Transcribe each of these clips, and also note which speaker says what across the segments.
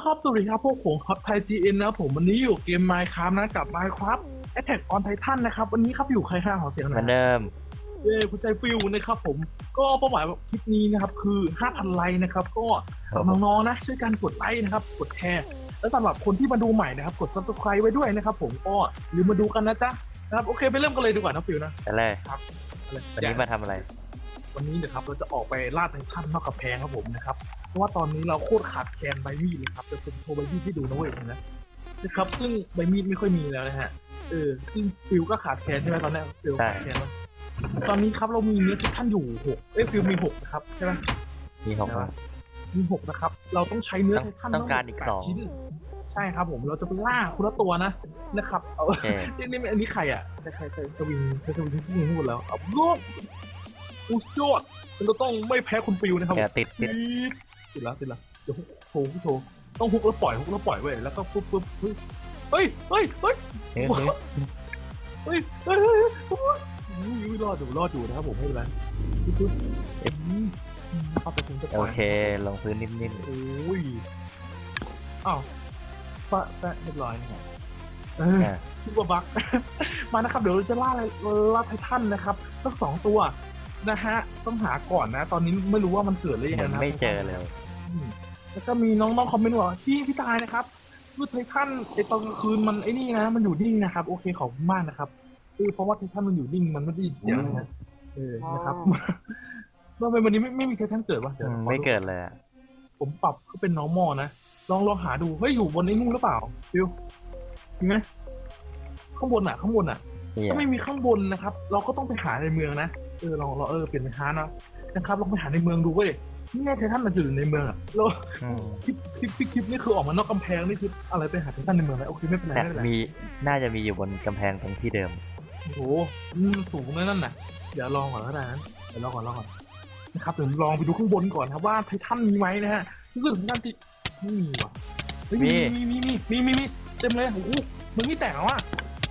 Speaker 1: แล้วครับสวัสดีครับพวกผมครับไทย GN นะครับผมวันนี้อยู่เกม Minecraft นะกับ Minecraft Attack on Titan นะครับ วันนี้ครับอยู่ใครข้างของเสียงห
Speaker 2: เห
Speaker 1: น่
Speaker 2: มื
Speaker 1: อ
Speaker 2: อยนเดิม
Speaker 1: เย้คุณใจฟิวนะครับผมก็เป้าหมายคลิปนี้นะครับคือ 5,000 ไลค์นะครับ ก็น้องๆนะช่วยกันกดไลค์นะครับ กดแชร์ และสำหรับคนที่มาดูใหม่นะครับ กด subscribe ไว้ด้วยนะครับ ผมก็หรือมาดูกันนะจ๊ะนะครับโอเคไปเริ่มกันเลยดีกว่านะฟิวนะ
Speaker 2: ไปเลย
Speaker 1: เอาเลย
Speaker 2: วันนี้มาทำอะไร
Speaker 1: วันนี้นะครับเราจะออกไปล่าไททันนอกกับแพงครับผมนะครับ เพราะว่าตอนนี้เราโคตรขาดแคลนใบมีดเลยครับจะผมโชว์ใบมีดให้ดูนะเว้ยนะนะครับ ซึ่งใบมีดไม่ค่อยมีแล้วนะฮะเออซึ่งฟิลก็ขาดแคลนใช่ไหมตอนนี้ฟิล
Speaker 2: ใช่
Speaker 1: ขาดแคลนแล้วตอนนี้ครับเรามีเนื้อไททันอยู่หกเอ้ยฟิลมีหกนะครับใช่ไหม
Speaker 2: มีหก
Speaker 1: ใช่ไหมมีหกนะครับ เราต้องใช้เนื้อไททัน
Speaker 2: ต้องการอีก
Speaker 1: ทั้หมด
Speaker 2: สอง
Speaker 1: แปดชิ้นใช่ครับผมเราจะไปล่าคุณละตัวนะนะครับเอา
Speaker 2: โอเค
Speaker 1: นี่นี่อันนี้ใครอะใครใครใครสวิงใครสวิงที่ยิงพูดแล้วเอาลูกอุสยอดมันจะต้องไม่แพ้คุณฟิวนะครับ
Speaker 2: เดี๋ยวติดติด
Speaker 1: ติดแล้วติดแล้วเดี๋ยวโชว์โชว์ต้องฮุกแล้วปล่อยฮุกแล้วปล่อยเว้ยแล้วก็ปุ๊บปุ๊บเฮ้ยเฮ้ยเฮ้ย
Speaker 2: เฮ้ยเฮ้ย
Speaker 1: เฮ้ยเฮ้ยเฮ้ยเฮ้ยเฮ้ยอุ้ยรอดอยู่รอดอยู่นะครับผมไม่เป็นไรปุ๊บปุ๊บอืมเข้าไปถึงจะป
Speaker 2: โอ
Speaker 1: ล่อย
Speaker 2: เคลงพื้นนิ่ม
Speaker 1: โอ้ยอ้าวปะแปะเรียบร้อยนะครับเออ
Speaker 2: ๆอะ
Speaker 1: คิดว่าบักมานะครับ เดี๋ยวเราจะล่าอะไรล่าไททันนะครับทั้งสองตัว นะฮะ ต้องหาก่อนนะ ตอนนี้ไม่รู้ว่ามันเกิดหรือยัง
Speaker 2: เหมือน
Speaker 1: นะ
Speaker 2: ไม่เจอเลย
Speaker 1: อืมแล้วก็มีน้องๆคอมเมนต์ว่าพี่พี่ตายนะครับคือไททันไอตอนกลางคืนมันไอ้นี่นะ มันอยู่นิ่งนะครับ โอเคขอบคุณมากนะครับคือเพราะว่าไททันมันอยู่นิ่งมันไม่ได้ยินเสียงนะเออนะครับทำไมวันนี้ไม่ไม่มีไททันเกิดวะ
Speaker 2: อื
Speaker 1: เดี๋ยว
Speaker 2: ม
Speaker 1: ขอ
Speaker 2: ไม่
Speaker 1: ดู
Speaker 2: เกิดเลยอะ
Speaker 1: ผมปรับก็เป็นน้องมอนะ ลองลองหาดู เฮ้ย อยู่บนไอ้นู่นหรือเปล่าฟิวมีไหมข้างบนอะ ข้างบนอะ
Speaker 2: นี่
Speaker 1: ถ้า
Speaker 2: อะ
Speaker 1: ไม่มีข้างบนนะครับ เราก็ต้องไปหาในเมืองนะ เออเราเราเออเปลี่ยนเป็นฮาร์ดนะนะครับลองไปหาในเมืองดูเว้ยนี่ไงไททันมันอยู่ในเมืองอะเรา
Speaker 2: อืม
Speaker 1: คลิปคลิปคลิปนี่คือออกมานอกกำแพงนี่คืออะไรไปหาไททันในเมืองแล้วโอเคไม่เป็นไร
Speaker 2: แต่
Speaker 1: ไม่เป็นไร
Speaker 2: มีน่าจะมีอยู่บนกำแพงตรงที่เดิม
Speaker 1: โอ้โหอืมสูงเลยนั่นน่ะเดี๋ยวลองก่อนก็ได้นะเดี๋ยวลองก่อนลองก่อนนะครับเดี๋ยวลองไปดูข้างบนก่อนครับว่าไททันมีไหมนะฮะรู้สึกนั่นที่ไม่มีว่ะเฮ้ยมีมีมีมีมีมีมีเต็มเลยโอ้โหมึงนี่แตกแล้วอะ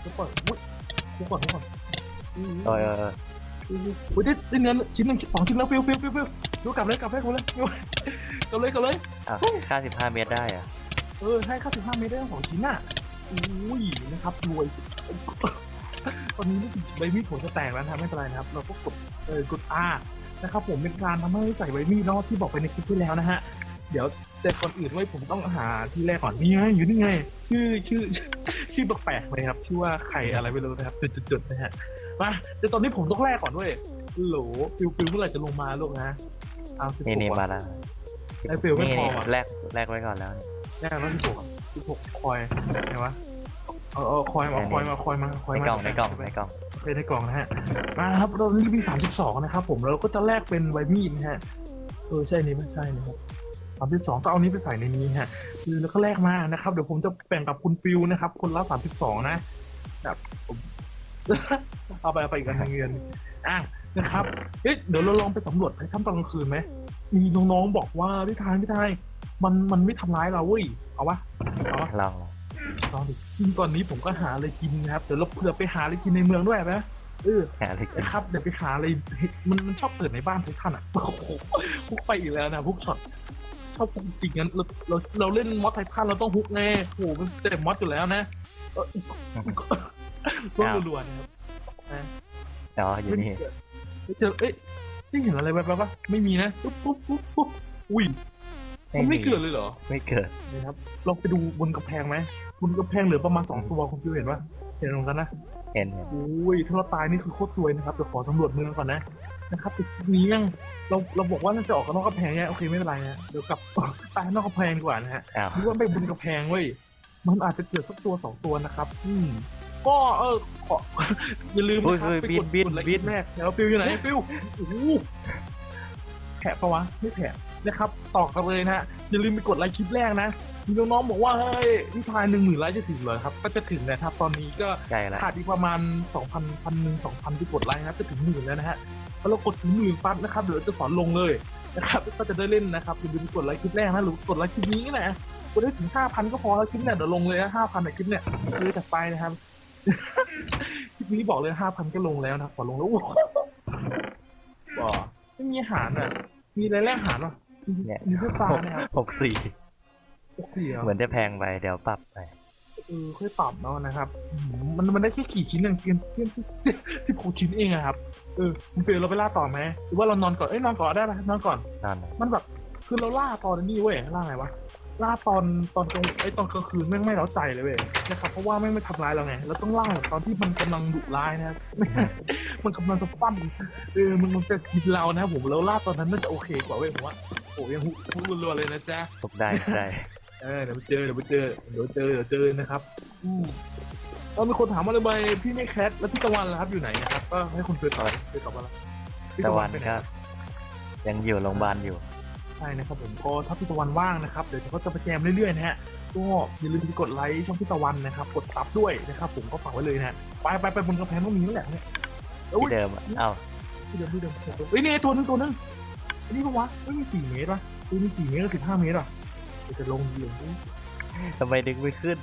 Speaker 1: เดี๋ยวก่อนอุ้ยเดี๋ยวก่อนเดี๋ยวก่อนอืม
Speaker 2: เออเออเออ
Speaker 1: โอ้ยได้ได้เนื้อชิ้นหนึ่งสองชิ้นแล้วฟิวฟิวฟิวฟิวดูกลับเลยกลับเลยกลับเลยกลับเลยกลับเลย
Speaker 2: อะค่าสิบห้าเมตรได้อะ
Speaker 1: เออให้ค่าสิบห้าเมตรได้ทั้งสองชิ้นน่ะอุ้ยนะครับรวยตอนนี้รู้สึกใบมีดผมจะแตกแล้วนะครับไม่เป็นไรนะครับ เราก็กดเออกด R นะครับผมเป็นการทำให้ใส่ใบมีดเนาะที่บอกไปในคลิปที่แล้วนะฮะเดี๋ยวแต่ก่อนอื่นไว้ผมต้องหาที่แรกก่อนนี่ไงอยู่นี่ไง ชื่อชื่อชื่อแปลกๆเลยครับชื่อว่าไข่อะไรไม่รู้นะครับจุดๆๆนะฮะ มาเดี๋ยวตอนนี้ผมต้องแรกก่อนด้วยโหลฟิวฟิวเมื่อไหร่จะลงมาลูกนะเอาสิบ
Speaker 2: นี่
Speaker 1: ห
Speaker 2: นี่
Speaker 1: ก
Speaker 2: มา
Speaker 1: อะ
Speaker 2: แล้ว
Speaker 1: ไอ้ฟิลไม่
Speaker 2: นี่
Speaker 1: พอ
Speaker 2: นี่
Speaker 1: ว่ะ
Speaker 2: แลกแลกไว้ก่อนแล้วนี่
Speaker 1: แรกแล้วสิบหกสิบหกคอยไงวะเอาเอาคอยมาคอยมาคอยมาคอย
Speaker 2: ใน
Speaker 1: มา ก
Speaker 2: ล่องในกล่องในกล่อง
Speaker 1: โอเคในกล่องนะฮะ มาครับเรานี่มีสามสิบสองนะครับผมเราก็จะแลกเป็นใบมีดนะฮะเออใช่นี่ไม่ใช่นะครับสามสิบสองก็เอานี้ไปใส่ในนี้ฮะคือแล้วก็แลกมานะครับ เดี๋ยวผมจะแบ่งกับคุณฟิวนะครับ คนละสามสิบสองนะแบบผม เอาไปเอาไปอีกอันหนึ่งเงินอะนะครับเอ๊ะเดี๋ยวเราลองไปสำรวจไททันตอนกลางคืนไหมมีน้องๆบอกว่าพี่ทายพี่ทายมันมันไม่ทำร้ายเราเว้ยเอาวะเอาวะ
Speaker 2: ลองลอง
Speaker 1: ลองดิจริงตอนนี้ผมก็หาอะไรกินนะครับเดี๋ยวเราเผื่อไปหาอะไรกินในเมืองด้วยไหมเออ
Speaker 2: หาอะไรกิน
Speaker 1: นะครับเดี๋ยวไปหาอะไรเฮ้ยมันมันชอบเกิดในบ้านไททันอะโอ้โหพุกไปอีกแล้วนะพุกช็อตชอบพุกจริงงั้นเราเราเราเล่นมอสไททันเราต้องฮุกแน่โอ้โหมันเต็มมอสอยู่แล้วนะ เออต้องรัวๆนะครับ
Speaker 2: อ๋ออยู่นี่
Speaker 1: ไม่เจอเอ๊ะไม่เห็นอะไรแบบๆปะไม่มีนะปุ๊บปุ๊บปุ๊บปุ๊บอุ้ยมันไม่เกิดเลยเหรอ
Speaker 2: ไม่เกิด
Speaker 1: นะครับลองไปดูบนกำแพงไหมบนกำแพงเหลือประมาณสองตัวคุณฟิวเห็นปะเห็นตรงกันนะ
Speaker 2: เห็นเห็น
Speaker 1: โอ้ยถ้าเราตายนี่คือโคตรซวยนะครับเดี๋ยวขอสำรวจเมืองก่อนนะนะครับแต่คลิปนี้ยังเราเราบอกว่าน่าจะออกกันนอกกำแพงเนี่ยโอเคไม่เป็นไรนะเดี๋ยวกลับตายนอกกำแพงดีกว่านะฮะ
Speaker 2: อ้าว
Speaker 1: หรือว่าไปบนกำแพงเว้ยมันอาจจะเกิดสักตัวสองตัวนะครับ อืม ก็เออขออย่าลืมนะครับไปกดกดไลค์แรกแล้วฟิวอยู่ไหนฟิวโอ้โหแผะปะวะไม่แผะนะครับต่อกันเลยนะฮะอย่าลืมไปกดไลค์คลิปแรกนะมีน้องๆบอกว่าเฮ้ยนี่ทายหนึ่งหมื่นไลค์จะถึงเหรอครับ ก็จะถึงนะครับ ตอนนี้ก็
Speaker 2: ใกล้แล้ว
Speaker 1: ขาดอีกประมาณสองพันพันหนึ่งสองพันที่กดไลค์นะครับจะถึงหมื่นแล้วนะฮะพอเรากดถึงหมื่นปั๊บนะครับเดี๋ยวจะสอนลงเลยนะครับก็จะได้เล่นนะครับอย่าลืมกดไลค์คลิปแรกนะหรือกดไลค์คลิปนี้นะกดได้ถึงห้าพันก็พอแล้วคลิปเนี่ยเดี๋ยวลงเลยนะห้าพันในคลิปเนี่ยเลยจากไปนะครับ คลิปนี้บอกเลยห้าพันก็ลงแล้วนะขอลงแล้วโอ้โหว้าไม่มีอาหารอะ มีอะไรแลกอาหารวะมี
Speaker 2: เนี่ย
Speaker 1: มีเสื้อฟ้านะครับ
Speaker 2: หกสี่
Speaker 1: หกสี่เหรอ
Speaker 2: เหมือนจะแพงไปเดี๋ยวปรับไป
Speaker 1: เออค่อยปรับเนาะนะครับอืมมันมันได้แค่กี่ชิ้นเองเพียงเพียงสิบหกชิ้นเองอะครับเออคุณเฟลเราไปล่าต่อไหมหรือว่าเรานอนก่อนเอ้ยนอนก่อนได้ไหมนอนก่อน
Speaker 2: นั่นน่ะ
Speaker 1: มันแบบคือเราล่าตอนนี้เว้ยล่าไงวะ ล่าตอนตอนกลางไอ้ยตอนกลางคืนแม่งไม่เร้าใจเลยเว้ยนะครับเพราะว่าแม่งไม่ทำร้ายเราไงเราต้องล่าตอนที่มันกำลังดุร้ายนะครับมันกำลังจะฟันเออมันมันจะกินเรานะครับผมแล้วล่าตอนนั้นน่าจะโอเคกว่าเว้ยผมว่าโอ้ยังพูดรัวๆเลยนะจ๊ะ
Speaker 2: ทุกได้ทุกได้
Speaker 1: เออเดี๋ยวไปเจอเดี๋ยวไปเจอเดี๋ยวเจอเดี๋ยวเจอนะครับอืมเรามีคนถามมาเลยไปพี่ไม่แคทแล้วพี่ตะวันล่ะครับอยู่ไหนนะครับก็ให้คุณเฟยตอบเฟยตอบมาแล้วพี่
Speaker 2: ตะวัน
Speaker 1: ไปไห
Speaker 2: ก็ยังอยู่โรงพยาบาลอยู่
Speaker 1: ใช่นะครับผมก็ถ้าพี่ตะวันว่างนะครับเดี๋ยวเขาจะไปแจมเรื่อยๆนะฮะก็อย่าลืมไปกดไลค์ช่องพี่ตะวันนะครับกดซับด้วยนะครับผมก็ฝากไว้เลยนะฮะไปไปไปบนกระแพงต้องมีนั่นแหละเนี่ยเอ้ย
Speaker 2: ที่เดิมอะเอ้า
Speaker 1: ที่เดิมที่เดิมเฮ้ยนี่ไงตัวนึงตัวนึงอันนี้ปะวะไม่มีสี่เมตรวะตัวนี้สี่เมตรกับสิบห้าเมตรอะเดี๋ยวจะลงเดียว
Speaker 2: ทำไมดึงไม่ขึ้น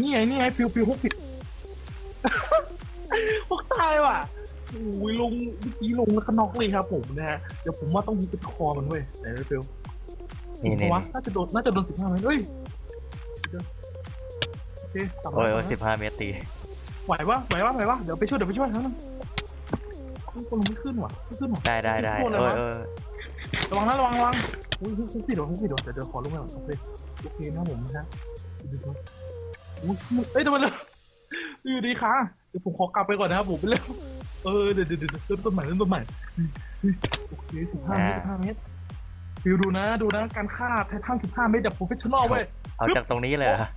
Speaker 1: นี่ไงนี่ไงฟิวฟิวพวกผิดพวกตายว่ะโอ้ยลงเมื่อกี้ลงแล้วก็น็อกเลยครับผมนะฮะเดี๋ยวผมว่าต้องมีเป็นคอมันเว้ยไหนนะฟิว
Speaker 2: นี่
Speaker 1: เพ
Speaker 2: นี่
Speaker 1: ราะว่าน่าจะโดนน่าจะโดนสิบห้าเมตรเฮ้ยเดี๋ยวโอเคกลับมา
Speaker 2: โอ้ยโอ้ย
Speaker 1: กลับมา
Speaker 2: สิบห้าเมตรตี
Speaker 1: ไหวปะไหวปะไหวปะเดี๋ยวไปช่วยเดี๋ยวไปช่วยทั้งนั้นคนลงไม่ขึ้นว่ะไม่ขึ้นว่ะ
Speaker 2: ได้ได้ได้
Speaker 1: โทษเล
Speaker 2: โอ้
Speaker 1: ย
Speaker 2: ยวะเออ
Speaker 1: ระวังนะระวังระวังอุ้ยคุกผิดเหรอคุกผิดเหรอเดี๋ยวเดี๋ยวขอลงไปก่อนโอเคโอเคนะผมนะฮะดูดูอุ้ยเอ้ยทำไมเลยอยู่ดีค่ะเดี๋ยวผมขอกลับไปก่อนนะครับผมไปเร็ว เออเดี๋ยวเดี๋ยวเดี๋ยวเริ่มต้นใหม่เริ่มต้นใหม่โอเคสิบห้าเมตรสิบห้าเมตรฟิวดูนะดูนะการฆ่าไททันสิบห้าเมตรแบบโปรเฟชชั่นอลเว้ย
Speaker 2: เอาจากตรงนี้เลยเหรอ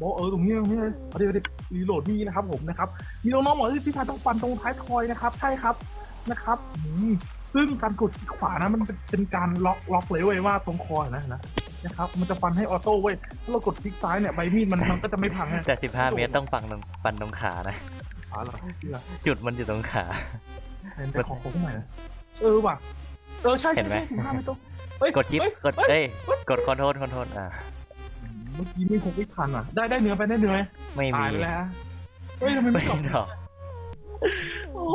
Speaker 1: บอกเออตรงนี้ตรงนี้เลยเอาเดี๋ยวเดี๋ยวรีโหลดนี่นะครับผมนะครับมีน้องๆบอกว่าพี่ชายต้องฟันตรงท้ายทอยนะครับ ใช่ครับนะครับอืมซึ่งการกดคลิกขวานะมันเป็นเป็นการล็อกล็อกเลยเว้ยว่าตรงคอนะนะนะครับมันจะฟันให้ออโต้เว้ยถ้าเรากดคลิกซ้ายเนี่ยใบมีดมันมันก็จะไม่พังไง
Speaker 2: แต่สิบห้าเมตรต้องฟังตรงฟันตรงขานะ
Speaker 1: อ๋อเหรอที่ละ
Speaker 2: จุดมันอยู่ตรงขา
Speaker 1: เป็นแต่ของเขาใหม่นะเออว่ะเออใช่
Speaker 2: เห็
Speaker 1: ใช่
Speaker 2: นไหม
Speaker 1: ใช่สิบห้าไม่ต้องเฮ้ย
Speaker 2: กดชิป
Speaker 1: เฮ้ย
Speaker 2: กดเอ้ยกดคอนโทรลคอนโทรลอะ
Speaker 1: เมื่อกี้ไม่คงไม่ทันอะ ได้ได้เนื้อไปได้เนื้อไหม
Speaker 2: ไม่
Speaker 1: ตา
Speaker 2: มี
Speaker 1: ยไปแล้วฮะเฮ้ยทำไม
Speaker 2: ไม่
Speaker 1: ไม่ตอบ
Speaker 2: ดอก
Speaker 1: โอ้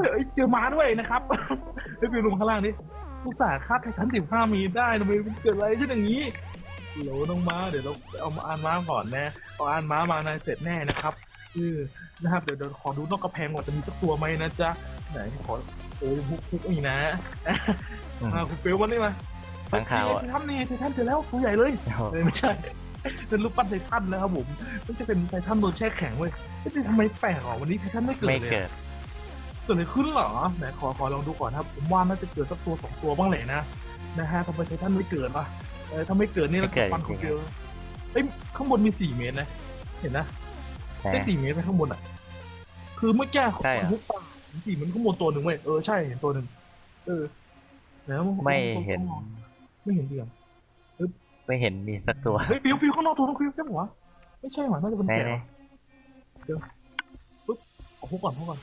Speaker 1: ยเอ้ยเจอม้าด้วยนะครับไอ้ยไปลงข้างล่างนี่อุตส่าห์คาดไททันสิบห้ามีได้ทำไมมันเกิดอะไรขึ้นอย่างนี้โหลน้องม้าเดี๋ยวเราเอามาอ่านม้าก่อนแน่เอาอ่านม้ามานายเสร็จแน่นะครับ เออนะครับ เดี๋ยวเดี๋ยวขอดูนอกกระแพงก่อนจะมีสักตัวไหมนะจ๊ะ ไหนขอโอ้ยพุกพุกอีกนะ
Speaker 2: อืม
Speaker 1: อ่าคุณเฟลมันนี่มา
Speaker 2: ข้างข่าวอะ
Speaker 1: ไททันนี่ไททันเจอแล้วตัวใหญ่เลย
Speaker 2: โอ้โห
Speaker 1: เอ้ยไม่ใช่ เป็นรูปปั้นไททันนะครับผมมันจะเป็นไททันโดนแช่แข็งเว้ยเอ๊ะทำไมแปลกอะวันนี้ไททันไม่เกิด
Speaker 2: ไม่
Speaker 1: เลย
Speaker 2: เกิ
Speaker 1: อะ
Speaker 2: ด
Speaker 1: เกิดอะไรขึ้นเหรอไหนขอขอลองดูก่อนครับ ผมว่าน่าจะเกิดสักตัวสองตัวบ้างแหละนะนะฮะทำไมไททันไม่เกิดวะเออถ้าไม่เกิดนี่เราจะฟันของเดียวเอ้ยข้างบนมีสี่เมตรนะ เห็นนะ
Speaker 2: แหม
Speaker 1: ได้สี่เมตรไปข้างบนอะ คือเมื่อกี้
Speaker 2: ใช่เหรอ
Speaker 1: ทุกป่าสี่เมตรข้างบนตัวหนึ่งเว้ยเออใช่เห็นตัวหนึ่งเออแล้ว
Speaker 2: ไม่เห็น
Speaker 1: ไม่เห็นเดียว
Speaker 2: ไม่เห็นมีสักตัว
Speaker 1: เฮ้ยฟิวฟิวข้างนอกตัวน้องฟิวใช่ไหมวะไม่ใช่หว่าน่าจะเป็น
Speaker 2: ไหน
Speaker 1: แกะ
Speaker 2: ไหน
Speaker 1: วะเดี๋ยวปุ๊บเอาพวกก่อนพวกก่อน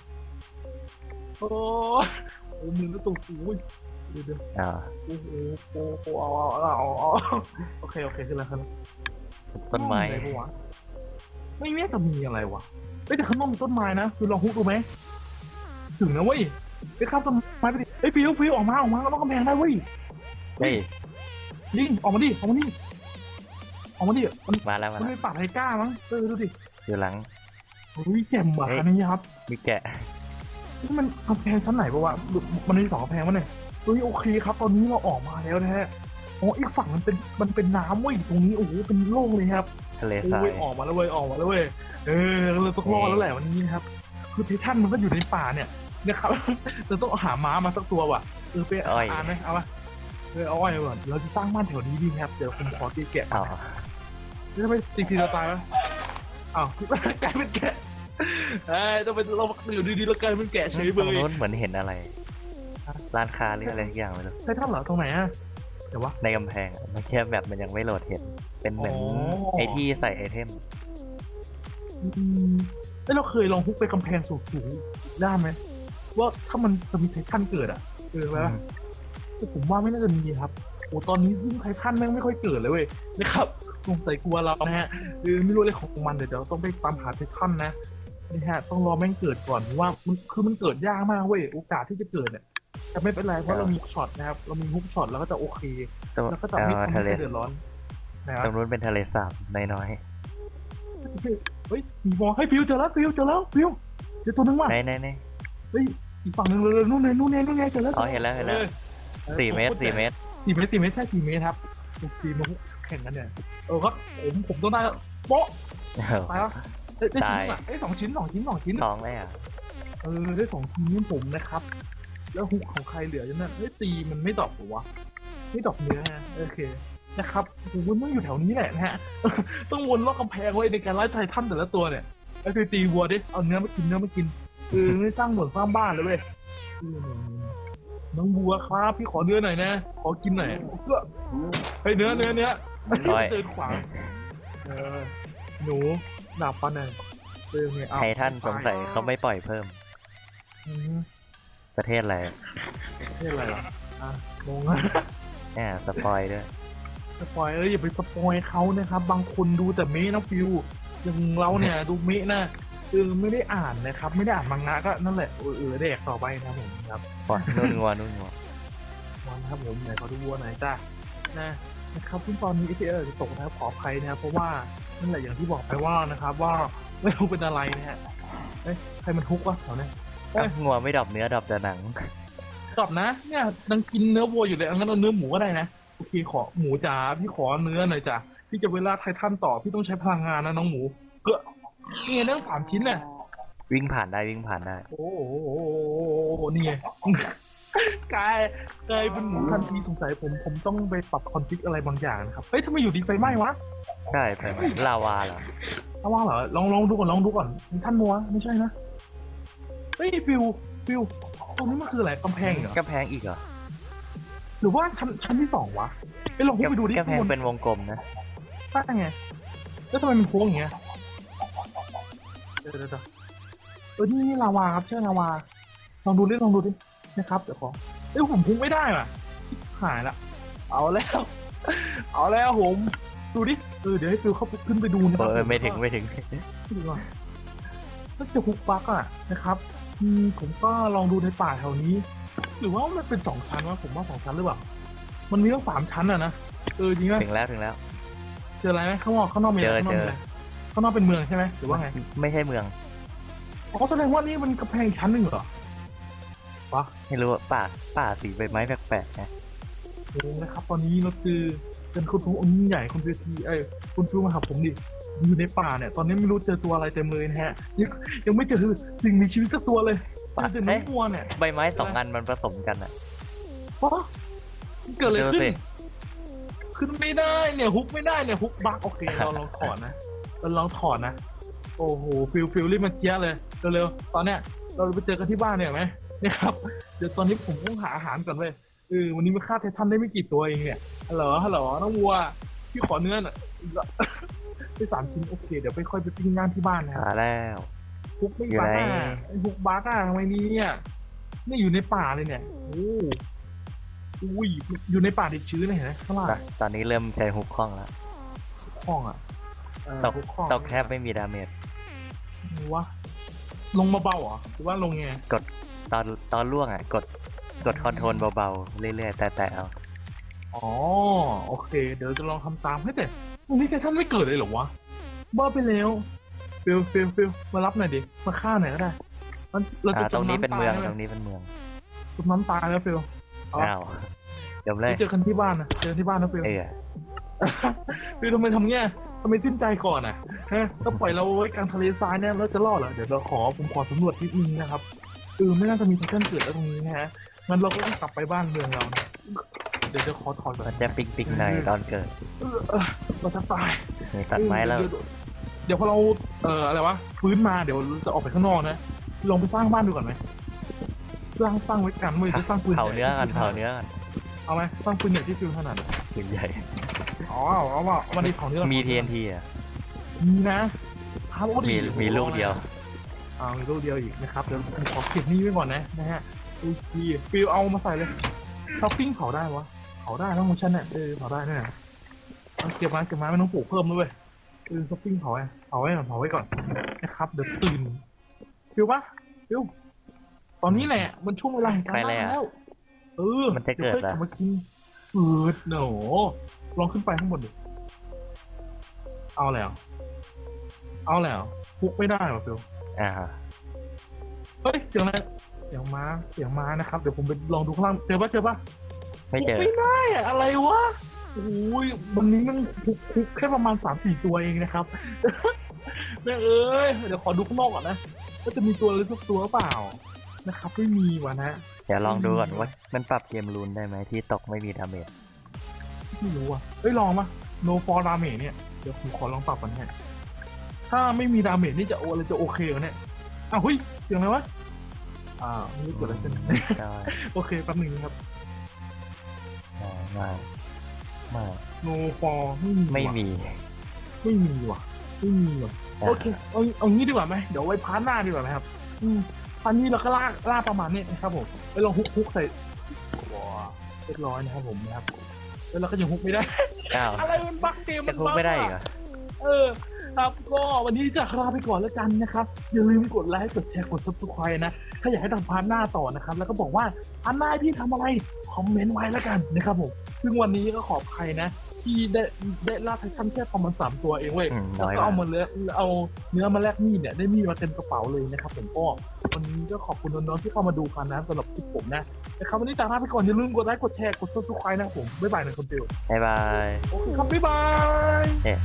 Speaker 1: โอ้โหมือแล้วตัวสูงเดี๋ยวเดี๋ยว
Speaker 2: อ่า
Speaker 1: โอ้โหโอ้โหเอาเอาเอาเอาเอาโอเคโอเคขึ้นแล้วครับ
Speaker 2: ต้นไม้
Speaker 1: อะไรปะวะ ไม่แน่จะมีอะไรวะเอ้ยแต่ข้างนอกมีต้นไม้นะคือลองฮุกดูไหมถึงนะเว้ยไปข้ามต้นไม้ไปดิเอ้ยฟิวฟิวออกมาออกมาเราต้องกำแพงได้เว้ย
Speaker 2: เฮ้ย
Speaker 1: ยิงออกมาดิออกมาดิออกมาดิมัน
Speaker 2: มาแล้วมา
Speaker 1: มัน
Speaker 2: แล้ว
Speaker 1: ไม่ป่าไทก้ามั้งเออดูดิ
Speaker 2: อยู่หลัง
Speaker 1: โอ้ยแจ่มว่ะ
Speaker 2: เฮ้ย
Speaker 1: อันนี้ครับ
Speaker 2: มีแกะ
Speaker 1: นี่มันกำแพงชั้นไหนปะวะมันมีสองกำแพงวะเนี่ยเฮ้ยโอเคครับ ตอนนี้เราออกมาแล้วนะฮะอ๋ออีกฝั่งมันเป็นมันเป็นน้ำเว้ยตรงนี้โอ้โหเป็นโล่งเลยครับ
Speaker 2: ทะเล
Speaker 1: โอ้
Speaker 2: ทราย
Speaker 1: ยออกมาแล้วเว้ยออกมาแล้วเว้ยเออเราต้องรอดแล้วแหละวันนี้นะครับ คือไททันมันก็อยู่ในป่าเนี่ยนะครับเราต้องหาม้ามาสักตัวว่ะเออไป
Speaker 2: อ้อย
Speaker 1: อ่านไหมเอาปะเออเอาอ้อยก่อนเราจะสร้างบ้านแถวนี้ดีครับเดี๋ยวผมขอตีแกะ
Speaker 2: อ๋อ
Speaker 1: จะไปจริงๆเราตายไหมอ้าวกลายเป็นแกะเอ้ยต้องเป็นเราอยู่ดีๆเรากลายเป็นแกะเฉย
Speaker 2: ต
Speaker 1: เบ
Speaker 2: รง
Speaker 1: ย
Speaker 2: นู้นเหมือนเห็นอะไร ร้านค้าหรืออะไรสักอย่างไม่รู้
Speaker 1: ไททันเหรอตรงไหนอะ เดี๋ยววะ
Speaker 2: ในกำแพงอะเมื่อกี้แบบมันยังไม่โหลดเห็น เป็นเหมือน
Speaker 1: อ๋อ
Speaker 2: ไอที่ใส่ไอเทม
Speaker 1: อืมเอ้ยเราเคยลองฮุกไปกำแพงสูงๆได้ไหมว่าถ้ามันจะมีไททันเกิดอะเออไหมล่ะแต่ผมว่าไม่น่าจะมีครับโอ้ตอนนี้ซึ่งไททันแม่งไม่ค่อยเกิดเลยเว้ยนะครับสงสัยกลัวเรานะฮะคือไม่รู้อะไรของมันเดี๋ยวเราต้องไปตามหาไททันนะนี่ฮะ ต้องรอแม่งเกิดก่อนเพราะว่ามันคือมันเกิดยากมากเว้ยโอกาสที่จะเกิดเนี่ย แต่ไม่เป็นไรเพราะเรามีช็อตนะครับ เรามีฮุกช็อตแล้วก็จะโอเค
Speaker 2: ตัว
Speaker 1: แล้วก็จะ
Speaker 2: เอ่
Speaker 1: ไม่
Speaker 2: อ
Speaker 1: ทำให้
Speaker 2: ทะเล
Speaker 1: ใครเดือดร้อนนะครับ
Speaker 2: ตรงนู้นเป็นทะเลสาบน้อย
Speaker 1: เฮ้ยมีบอลให้ฟิวเจอแล้วฟิวเจอแล้วฟิวเจอตัวนึงว่ะ
Speaker 2: ๆไหนไหนไหน
Speaker 1: เฮ้ยอีกฝั่งหนึงเลยนู่นไงนู่นไงนู่นไงเจอแล้ว
Speaker 2: อ๋อเห็นแล้วเห็นแล้ว
Speaker 1: ออ
Speaker 2: สี่เมตรสี่เมตร
Speaker 1: สี่เมตรสี่เมตรใช่สี่เมตรครับทุกทีมมาแข่งกันเนี่ยเออครับผมผมต้องได้แล้วโป๊ะตายแล้วได้ได้ชิ้นอะได้ยสองชิ้นสองชิ้นสองชิ้น
Speaker 2: ท้องเลยอะ
Speaker 1: เออได้สองชิ้นนี่ผมนะครับ แล้วฮุกของใครเหลืออยู่นั่นเฮ้ยตีมันไม่ดรอกเหรอวะไม่ดรอกเนื้อฮะโอเคนะครับผมว่าต้องอยู่แถวนี้แหละนะฮะต้องวนรอบกำแพงไว้ในการไล่ไททันแต่ละตัวเนี่ยไอ้คือตีวัวดิเอาเนื้อมากินเนื้อมากินคือไม่สร้างเหมือนสร้างบ้านเลยเว้ยเออน้องบัวครับพี่ขอเนื้อหน่อยนะ ขอกินหน่อยเพื่อเฮ้ยเนื้อเนื้อเนื้อ
Speaker 2: ร้อย
Speaker 1: เดินขวางเออหนูดาบฟันหน่อยเออเนี่ยเอา
Speaker 2: ไททันสงสัยเขาไม่ปล่อยเพิ่ม
Speaker 1: อือฮึ
Speaker 2: ประเทศอะไร
Speaker 1: นี่อะไรวะอะงงอะ
Speaker 2: เนี่ยสปอยด้วย
Speaker 1: สปอยเอ้ยอย่าไปสปอยเขานะครับ บางคนดูแต่เมะนะฟิวอย่างเราเนี่ยดูเมะนะคือไม่ได้อ่านนะครับ ไม่ได้อ่านมังงะก็นั่นแหละเออเออแดกต่อไปนะครับผมครับ
Speaker 2: ว้านุ่นงัวนุ่นงัว
Speaker 1: วันครับผมไหนขอดูวัวหน่อยจ้านะนะครับซึ่งตอนนี้เอเอจะตกนะครับขออภัยนะครับเพราะว่านั่นแหละอย่างที่บอกไปว่านะครับ ว่าไม่รู้เป็นอะไรนะฮะเอ้ยใครมันทุกข์วะแถวเนี้ยเอ้ย
Speaker 2: งัวไม่ดรอปเนื้อดรอปแต่หนัง
Speaker 1: ตอบนะเนี่ยนังกินเนื้อวัวอยู่เลยเอางั้นเอาเนื้อหมูก็ได้นะโอเคขอหมูจ๋าพี่ขอเนื้อหน่อยจ้ะพี่จะเวลาไททันต่อพี่ต้องใช้พลังงานนะน้องหมู เกอะนี่ไงเนื้อสามชิ้นเนี่ย
Speaker 2: วิ่งผ่านได้วิ่งผ่านได้
Speaker 1: โอ้โหนี่ไงกลายกลายเป็นหมูทันทีสงสัยผมผมต้องไปปรับคอนฟิกอะไรบางอย่างนะครับเฮ้ยทำไมอยู่ดีไฟไหม้วะ
Speaker 2: ใช่ไปไหมลาวาเหรอ
Speaker 1: ถ้าว่าเหรอลองลองดูก่อนลองดูก่อนท่านมัวไม่ใช่นะ เฮ้ยฟิวฟิวตรงนี้มันคืออะไรกำแพงเหรอ
Speaker 2: กำแพงอีกเหรอ
Speaker 1: หรือว่าชั้นชั้นที่สองวะไปลองไปดูดิ
Speaker 2: กำแพง
Speaker 1: ข้างบน
Speaker 2: เป็นวงกลมนะ
Speaker 1: ใช่ไง แล้วทำไมมันโค้งอย่างเงี้ยเดี๋ยวเดี๋ยวเดี๋ยวเออนี่นี่ลาวาครับใช่ลาวา ลองดูดิลองดูดินะครับเดี๋ยวขอเอ้ยผมพุ่งไม่ได้ว่ะชิบหายละ เอาแล้ว เอาแล้วผม ดูดิ เออเดี๋ยวให้ฟิวเข้าไปขึ้นไปดูนะค
Speaker 2: เอ
Speaker 1: รับ
Speaker 2: อไม่ถึงไม่ถึง
Speaker 1: ดูก่อนถ้าจะฮุกปักอะนะครับ อืมผมก็ลองดูในป่าแถวนี้ หรือว่ามันเป็นสองชั้นวะผมว่าสองชั้นหรือเปล่า มันมีตั้งสามชั้นอะนะเออจริงไหม
Speaker 2: ถึงแล้วถึงแล้ว
Speaker 1: เจออะไรไหมข้างนอกข้างนอกมีอะไร
Speaker 2: เจอ
Speaker 1: ข้างนอกมีอะไรข้างนอกเป็นเมืองใช่ไหมหรือว่าไง
Speaker 2: ไม่ใช่เมือง
Speaker 1: อ๋อแสดงว่านี่มันกำแพงอีกชั้นหนึ่งเหรอวะ
Speaker 2: ไม่รู้ว่าป่าป่าสีใบไม้แปลกๆนะ
Speaker 1: โอ้นะครับ ตอนนี้เราคือเป็นคุณฟูองค์ยิ่งใหญ่คุณฟิวทีเอ้ยคุณฟิวมาหาผมดิ อยู่ในป่าเนี่ย ตอนนี้ไม่รู้เจอตัวอะไรเต็มเลยนะฮะ ยังยังไม่เจอสิ่งมีชีวิตสักตัวเลยเจอแต่น้องวัวเนี่ย
Speaker 2: ใบไม้สองอันมันผสมกันอะ
Speaker 1: วะมันเกิดอะไร
Speaker 2: เจอ
Speaker 1: ขึ้
Speaker 2: สิ
Speaker 1: นขึ้นไม่ได้เนี่ยฮุกไม่ได้เนี่ยฮุกบักโอเคเราลองถอดนะเราลองถอดนะ โอ้โหฟิลฟิลรีบมาเจี๊ยะเลยเร็วๆตอนเนี้ย เราไปเจอกันที่บ้านเนี่ยไหมเนี่ยครับเดี๋ยวตอนนี้ผมต้องหาอาหารก่อนเว้ยเออวันนี้มันฆ่าไททันได้ไม่กี่ตัวเองเนี่ยฮัลโหลฮัลโหลน้องวัวพี่ขอเนื้อหน่อย ได้สามชิ้นโอเคเดี๋ยวไปค่อยไปปิ้งย่างที่บ้านนะครับ
Speaker 2: หาแล้ว
Speaker 1: ฮุกไม่
Speaker 2: อยู่
Speaker 1: บัก
Speaker 2: ไหน
Speaker 1: อะไอ้ฮุกบักอะทำไมเนี่ยนี่อยู่ในป่าเลยเนี่ยโอ้อุ้ยอยู่ในป่าดิบชื้นเลยเห็นไหมข้างล่าง
Speaker 2: ตอนตอนนี้เริ่มใจหุบคล้องแล้ว
Speaker 1: ห้องอะเออ
Speaker 2: ตก
Speaker 1: ฮุกห้อง
Speaker 2: ตกแทบไม่มีดาเมจ
Speaker 1: วะลงมาเบาเหรอหรือว่าลงไง
Speaker 2: ตอนตอนล่วงอะ กดกดคอนโทรลเบาๆ เรื่อยๆ แต่แต่เอา
Speaker 1: อ๋อโอเค เดี๋ยวจะลองทำตามให้แต่ ตรงนี้ไททันไม่เกิดเลยเหรอวะบ้าไปแล้วฟิลฟิลฟิลมารับหน่อยดิ มาฆ่าหน่อยก็ได้มันเราจะ
Speaker 2: อ่าตรงนี้เป็นเมือง
Speaker 1: จำ
Speaker 2: ตร
Speaker 1: น้ำ
Speaker 2: งนี้เป็นเมือง
Speaker 1: จมน้ำตายแล้วฟิลอ๋อ
Speaker 2: อ้าวจบเลย
Speaker 1: เจอกันที่บ้านนะเจอกันที่บ้านนะฟิล
Speaker 2: เออ
Speaker 1: ฟิลทำไมทำเงี้ยทำไมสิ้นใจก่อนอะฮะถ้าปล่อยเราไว้กลางทะเลทรายเนี่ยเราจะรอดเหรอเดี๋ยวเราขอผมขอสำรวจนิดนึงนะครับเออไม่น่าจะมีไททันเกิดแล้วตรงนี้นะฮะงั้นเราก็ต้องกลับไปบ้านเมืองเรานะเดี๋ยวจะขอถอดก่อน
Speaker 2: มันจะปิ๊งปิ๊งหน่อยตอนเกิด
Speaker 1: เออเออเราจะตาย
Speaker 2: มีตัดไม้แล้ว
Speaker 1: เดี๋ยเดี๋ยวพอเราเอ่ออะไรวะฟื้นมาเดี๋ยวจะออกไปข้างนอกนะลองไปสร้างบ้านดูก่อนไหมสร้างสร้างไว้กันเว้ยจะสร้างปืน
Speaker 2: เผาเนื้อกัน
Speaker 1: ใหญ่
Speaker 2: เผาเนื้อกัน
Speaker 1: เอาไหมสร้างปืนใหญ่ที่ฟิวถนัด
Speaker 2: ปืนใหญ่
Speaker 1: อ๋อเอาเอาว่าเอามาในเผาเนื้อ
Speaker 2: มี TNT อะ
Speaker 1: มีนะทำโอ้ดิ
Speaker 2: มีมีลูกเดียว
Speaker 1: อ่ามีลูกเดียวอีกนะครับเดี๋ยวผมขอเก็บนี่ไว้ก่อนนะนะฮะโอเคฟิวเอามาใส่เลยท็อปปิ้งเผาได้วะเผาได้ทั้งหมดชั้นเนี่ยเออเผาได้แน่ เอาเก็บมาเก็บมาไม่ต้องปลูกเพิ่มด้วยเออท็อปปิ้งเผาไว้เผาไว้ก่อนเผาไว้ก่อนนะครับเดี๋ยวตื่นฟิวปะฟิวตอนนี้แหละ มันช่วงเวลาแห่งการ
Speaker 2: ไปเลย
Speaker 1: ล่า
Speaker 2: อะ
Speaker 1: แล้วเออ
Speaker 2: มันจะเกิด
Speaker 1: ยวค่อย
Speaker 2: เหรอ
Speaker 1: กลับมากินเกิดหนอลองขึ้นไปข้างบนดิเอาแล้ว เอาแล้วพุกไม่ได้หรอฟิล
Speaker 2: อ่า
Speaker 1: เฮ้ยเสียงอะไรเสียงม้าเสียงม้านะครับเดี๋ยวผมไปลองดูข้างล่างเจอปะเจอปะ
Speaker 2: ไม่เจอ
Speaker 1: พุกไม่ได้อะอะไรวะ โอ้ยวันนี้มันพุกพุกแค่ประมาณสามสี่ตัวเองนะครับแม่งเอ้ยเดี๋ยวขอดูข้างนอกก่อนนะว่าจะมีตัวอะไรสักตัวเปล่านะครับไม่มีวะนะ
Speaker 2: เดี๋ยวลองดูก่อนว่ามันปรับเกมรูนได้ไหมที่ตกไม่มีดาเมจ
Speaker 1: ไม่รู้อะเอ้ยลองมา no for damage เนี่ยเดี๋ยวผมขอลองปรับกันให้ถ้าไม่มีดาเมจนี่จะโออะไรจะโอเคเหรอเนี่ยอ้าวเฮ้ยเสียงอะไรวะอ่าไม่รู้เกิดอะไรขึ้น
Speaker 2: ใช่
Speaker 1: โอเคแป๊บหนึงนะครับ
Speaker 2: ไม่ไม่
Speaker 1: no for ไม่มี
Speaker 2: ไม่
Speaker 1: ว่ะ
Speaker 2: มี
Speaker 1: ไม่มีว่ะไม่มีว่ะโอเคเอาเอางี้ดีกว่าไหมเดี๋ยวไว้พาร์ทหน้าดีกว่าไหมครับอืมพาร์ทนี้เราก็ลากลากประมาณนี้นะครับผมไปลองฮุกฮุกใส่ว้าเรียบร้อยนะครับผมนะครับแล้วเราก็ยังฮุกไม่ได้
Speaker 2: อ้าว
Speaker 1: อะไรมันบั๊กเกมมั
Speaker 2: จะ
Speaker 1: น
Speaker 2: ทุบ
Speaker 1: บั๊ก
Speaker 2: ไม่ได้
Speaker 1: อะ
Speaker 2: อีกเหรอ
Speaker 1: เออครับก็วันนี้จะลาไปก่อนแล้วกันนะครับ อย่าลืมกดไลค์กดแชร์กด subscribe นะ ถ้าอยากให้ทำพาร์ทหน้าต่อนะครับ แล้วก็บอกว่าพาร์ทหน้าพี่ทำอะไร คอมเมนต์ไว้แล้วกันนะครับผม ซึ่งวันนี้ก็ขอบใครนะ ที่ได้ได้ล่าไททันแค่ประมาณสามตัวเองเว้ย
Speaker 2: อืม
Speaker 1: แล้ว
Speaker 2: น้อย
Speaker 1: ก็
Speaker 2: มา
Speaker 1: เอา
Speaker 2: ก
Speaker 1: มาเลือกเอาเนื้อมาแลกมีดเนี่ยได้มีดมาเต็มกระเป๋าเลยนะครับผมก็วันนี้ก็ขอบคุณน้องๆที่เข้ามาดูกันนะสำหรับคลิปผมนะนะครับวันนี้จากลาไปก่อนอย่าลืมกดไลค์กดแชร์กด subscribe นะครับผมบ๊ายบายนะคนเดียว
Speaker 2: บ๊ายบาย
Speaker 1: โอเคครับบ๊ายบาย
Speaker 2: เอ๊ะ